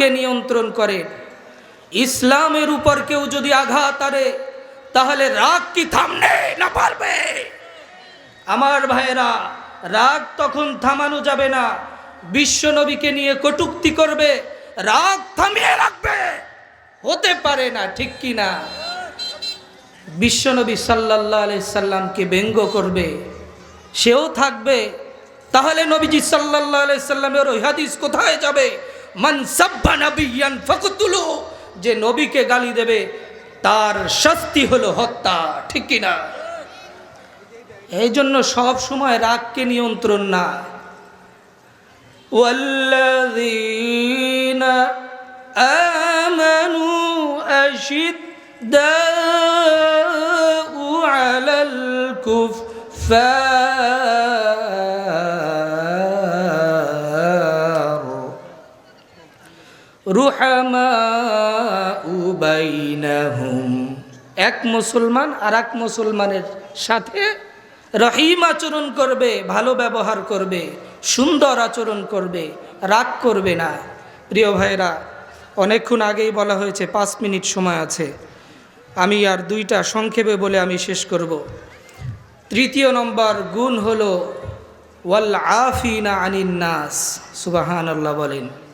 কে নিয়ন্ত্রণ করে? ইসলামের উপর কেউ যদি আঘাত আরে তাহলে রাগ কি থামনে না পারবে? আমার ভাইয়েরা, রাগ তখন থামানো যাবে না। বিশ্ব নবীকে নিয়ে কটুক্তি করবে, রাগ থামিয়ে রাখবে। হতে পারে না, ঠিক কি না? বিশ্বনবী সাল্লাহ আলি সাল্লামকে ব্যঙ্গ করবে, সেও থাকবে। তাহলে নবীজি সাল্লাহ আলি সাল্লামের ওই হাদিস কোথায় যাবে? মান সাব্বা নবিয়ান ফকতুলু যে নবীকে গালি দেবে তার শাস্তি হলো হত্যা ঠিক কি না এই জন্য সব সময় রাগকে নিয়ন্ত্রণ না والذين آمنوا أشداء على الكفار রুহামাউবাইনাহুম এক মুসলমান আর এক মুসলমানের সাথে রহিম আচরণ করবে, ভালো ব্যবহার করবে, সুন্দর আচরণ করবে, রাগ করবে না। প্রিয় ভাইরা অনেকক্ষণ আগেই বলা হয়েছে, পাঁচ মিনিট সময় আছে। আমি আর দুইটা সংক্ষেপে বলে আমি শেষ করব। তৃতীয় নম্বর গুণ হল, ওয়াল আফিনা আনিন নাস। সুবাহান আল্লাহ বলেন।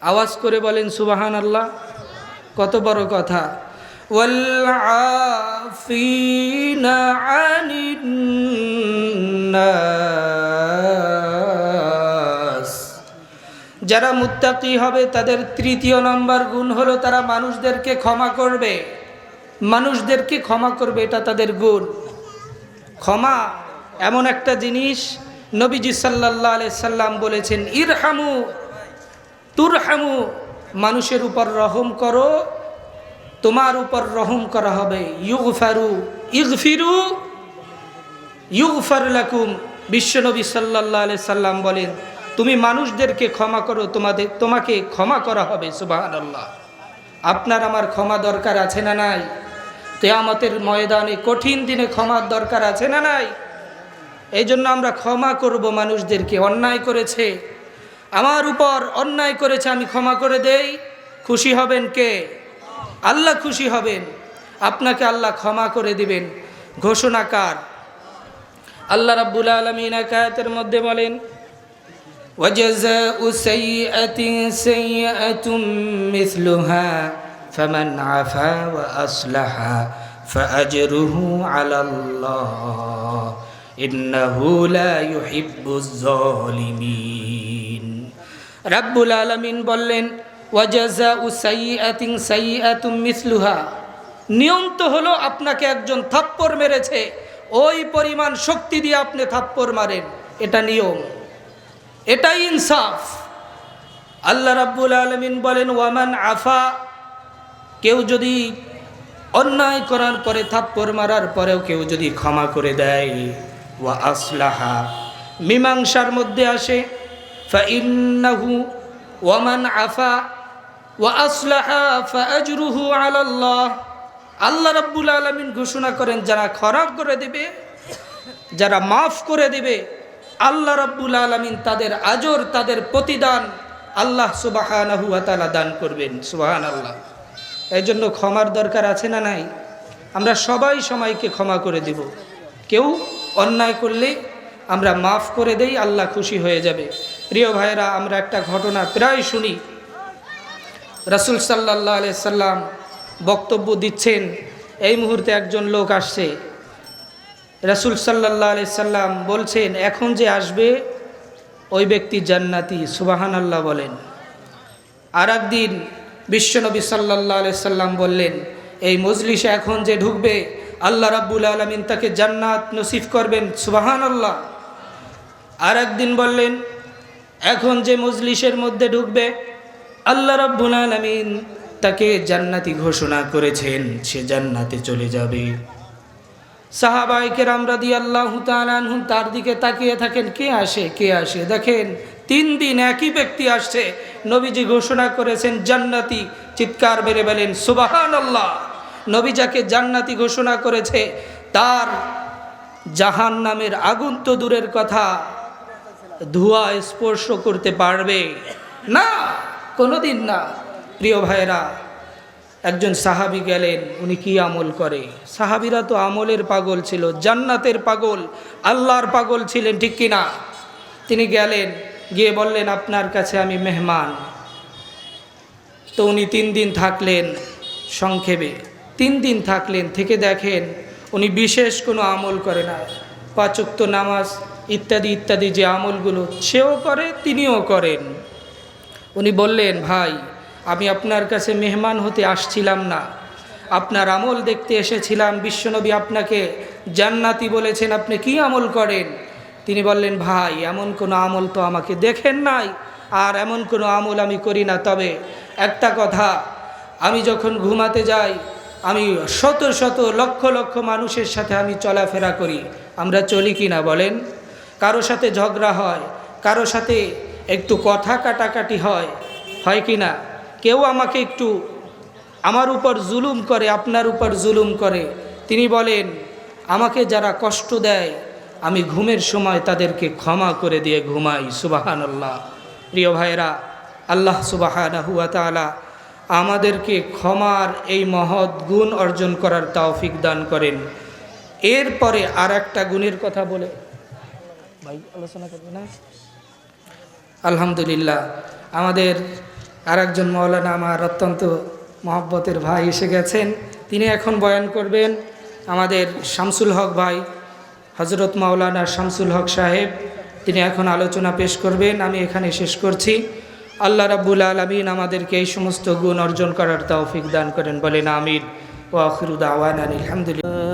আওয়াজ করে বলেন সুবাহান আল্লাহ কত বড় কথা। যারা মুত্তাকি হবে, তাদের তৃতীয় নম্বর গুণ হলো তারা মানুষদেরকে ক্ষমা করবে। মানুষদেরকে ক্ষমা করবে, এটা তাদের গুণ। ক্ষমা এমন একটা জিনিস নবীজি সাল্লাহ আলি সাল্লাম বলেছেন, ইরহামু। তুরহামু, মানুষের উপর রহম করো, তোমার উপর রহম করা হবে। ইউগফারু, ইগফিরু, ইউগফার লাকুম। বিশ্বনবী সাল্লাহ সাল্লাম বলেন, তুমি মানুষদেরকে ক্ষমা করো, তোমাদের, তোমাকে ক্ষমা করা হবে সুবাহান আল্লাহ আপনার আমার ক্ষমা দরকার আছে না নাই? তেয়ামতের ময়দানে কঠিন দিনে ক্ষমার দরকার আছে না নাই? এই জন্য আমরা ক্ষমা করব মানুষদেরকে, অন্যায় করেছে। আমার উপর অন্যায় করেছে আমি ক্ষমা করে দেই খুশি হবেন কে আল্লাহ খুশি হবেন আপনাকে আল্লাহ ক্ষমা করে দিবেন ঘোষণাকার আল্লাহ রাব্বুল আলমিন একায়তের মধ্যে বলেন وجزاء سيئة سيئة مثلها فمن عفا وأصلح فأجره على الله إنه لا يحب الظالمين রাব্বুল আলমিন বললেন ওয়াজা উ সাইয়াতিং সাইয়াতুম মিসলুহা। নিয়ম তো হলো আপনাকে একজন থাপ্পর মেরেছে, ওই পরিমাণ শক্তি দিয়ে আপনি থাপ্পর মারেন, এটা নিয়ম। এটাই ইনসাফ। আল্লাহ রাব্বুল আলমিন বলেন, ওয়ামান আফা। কেউ যদি অন্যায় করার পরে থাপ্পর মারার পরেও কেউ যদি ক্ষমা করে দেয়, ওয়া আসলাহা। মীমাংসার মধ্যে আসে ফাইন্নাহু ওয়ামান আফা ওয়া আসলাহা ফাজরুহু আলাল্লাহ আল্লাহ রাব্বুল আলমিন ঘোষণা করেন, যারা খরাব করে দেবে, যারা মাফ করে দেবে, আল্লাহ রাব্বুল আলমিন তাদের আজর, তাদের প্রতিদান আল্লাহ সুবাহানাহু তালা দান করবেন সুবাহান আল্লাহ এই জন্য ক্ষমার দরকার আছে না নাই? আমরা সবাই সময়কে ক্ষমা করে দেব। কেউ অন্যায় করলে আমরা মাফ করে দেই, আল্লাহ খুশি হয়ে যাবে। প্রিয় ভাইরা আমরা একটা ঘটনা প্রায় শুনি। রাসুল সাল্লাহ সাল্লাম বক্তব্য দিচ্ছেন, এই মুহূর্তে একজন লোক আসছে। রাসুল সাল্লাহ সাল্লাম বলছেন, এখন যে আসবে, ওই ব্যক্তি জান্নাতি। সুবাহান আল্লাহ বলেন। আর একদিন বিশ্বনবী সাল্লাহ সাল্লাম বললেন, এই মজলিসে এখন যে ঢুকবে, আল্লাহ রাব্বুল আলমিন তাকে জান্নাত নসিফ করবেন। সুবাহান আল্লাহ আর একদিন বললেন এখন যে মজলিসের মধ্যে ঢুকবে, আল্লাহ রাব্বুল আলমিন তাকে জান্নাতি ঘোষণা করেছেন, সে জান্নাতে চলে যাবে। সাহাবাইকের আমরা দিয়ে আল্লাহ তালানহুম তার দিকে তাকিয়ে থাকেন, কে আসে কে আসে? দেখেন, তিন দিন একই ব্যক্তি আসছে, নবীজি ঘোষণা করেছেন, জান্নাতি চিৎকার মেরে বলেন সুবাহান আল্লাহ নবী যাকে জান্নাতি ঘোষণা করেছে, তার জাহান নামের আগুন তো দূরের কথা ধোঁয়া স্পর্শ করতে পারবে? না কোনো দিন না। প্রিয় ভাইরা একজন সাহাবি গেলেন, উনি কি আমল করে? সাহাবিরা তো আমলের পাগল ছিল, জান্নাতের পাগল, আল্লাহর পাগল ছিলেন, ঠিক কিনা তিনি গেলেন, গিয়ে বললেন, আপনার কাছে আমি মেহমান। তো উনি তিন দিন থাকলেন সংক্ষেপে। তিন দিন থাকলেন, থেকে দেখেন, উনি বিশেষ কোনো আমল করে না। পাচক্ত নামাজ ইত্যাদি ইত্যাদি যে আমলগুলো সেও করে, তিনিও করেন। উনি বললেন, ভাই, আমি আপনার কাছে মেহমান হতে আসছিলাম না। আপনার আমল দেখতে এসেছিলাম, বিশ্বনবী আপনাকে জান্নাতি বলেছেন, আপনি কি আমল করেন? তিনি বললেন, ভাই, এমন কোনো আমল তো আমাকে দেখেন নাই, আর এমন কোনো আমল আমি করি না। তবে একটা কথা, আমি যখন ঘুমাতে যাই, আমি শত শত লক্ষ লক্ষ মানুষের সাথে আমি চলাফেরা করি। আমরা চলি কি না বলেন? কারও সাথে ঝগড়া হয়, কারও সাথে একটু কথা কাটাকাটি হয় হয় কি না? কেউ আমাকে একটু আমার উপর জুলুম করে, আপনার উপর জুলুম করে। তিনি বলেন, আমাকে যারা কষ্ট দেয়, আমি ঘুমের সময় তাদেরকে ক্ষমা করে দিয়ে ঘুমাই। সুবাহান আল্লাহ প্রিয় ভাইরা আল্লাহ সুবাহান হুয়া তালা আমাদেরকে ক্ষমার এই মহৎ গুণ অর্জন করার তাওফিক দান করেন। এরপরে আর একটা গুণের কথা বলে ভাই, আলোচনা করবে না? আলহামদুলিল্লাহ। আমাদের আর একজন মৌলানা আমার অত্যন্ত মহব্বতের ভাই এসে গেছেন। তিনি এখন বয়ান করবেন আমাদের শামসুল হক ভাই হজরত মাওলানা শামসুল হক সাহেব। তিনি এখন আলোচনা পেশ করবেন। আমি এখানে শেষ করছি। আল্লাহ রাব্বুল আলমিন আমাদেরকে এই সমস্ত গুণ অর্জন করার তৌফিক দান করেন। বলেন আমির ও আখিরুদ আওয়ান আলহামদুলিল্লাহ।